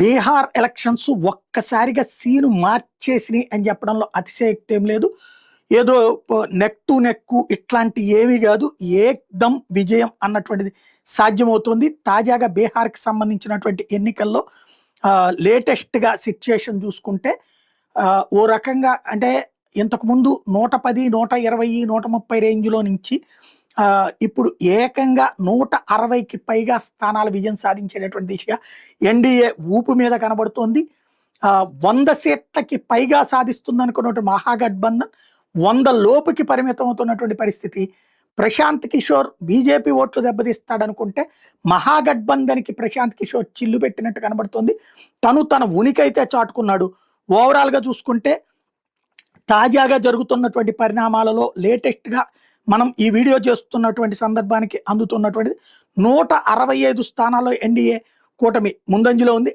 Bihar elections ఒక్కసారిగా scene మార్చేసినాయి అని చెప్పడంలో అతిశయక్తి ఏం లేదు. ఏదో నెక్ టు నెక్ ఇట్లాంటి ఏమీ కాదు. ఏకదం విజయం అన్నటువంటిది సాధ్యమవుతుంది. తాజాగా బీహార్కి సంబంధించినటువంటి ఎన్నికల్లో లేటెస్ట్గా సిచ్యుయేషన్ చూసుకుంటే ఓ రకంగా అంటే ఇంతకుముందు నూట పది నూట ఇరవై నూట ముప్పై రేంజ్లో నుంచి ఇప్పుడు ఏకంగా నూట అరవైకి పైగా స్థానాల విజయం సాధించేటటువంటి దిశగా ఎన్డీఏ ఊపు మీద కనబడుతోంది. వంద సీట్లకి పైగా సాధిస్తుంది అనుకున్నటువంటి మహాగఠబంధన్ వంద లోపుకి పరిమితం అవుతున్నటువంటి పరిస్థితి. ప్రశాంత్ కిషోర్ బీజేపీ ఓట్లు దెబ్బతీస్తాడనుకుంటే మహాగఠబంధన్కి ప్రశాంత్ కిషోర్ చిల్లు పెట్టినట్టు కనబడుతోంది. తను తన ఉనికి అయితే చాటుకున్నాడు. ఓవరాల్గా చూసుకుంటే తాజాగా జరుగుతున్నటువంటి పరిణామాలలో లేటెస్ట్గా మనం ఈ వీడియో చేస్తున్నటువంటి సందర్భానికి అందుతున్నటువంటిది నూట అరవై ఐదు స్థానాల్లో ఎన్డీఏ కూటమి ముందంజలో ఉంది.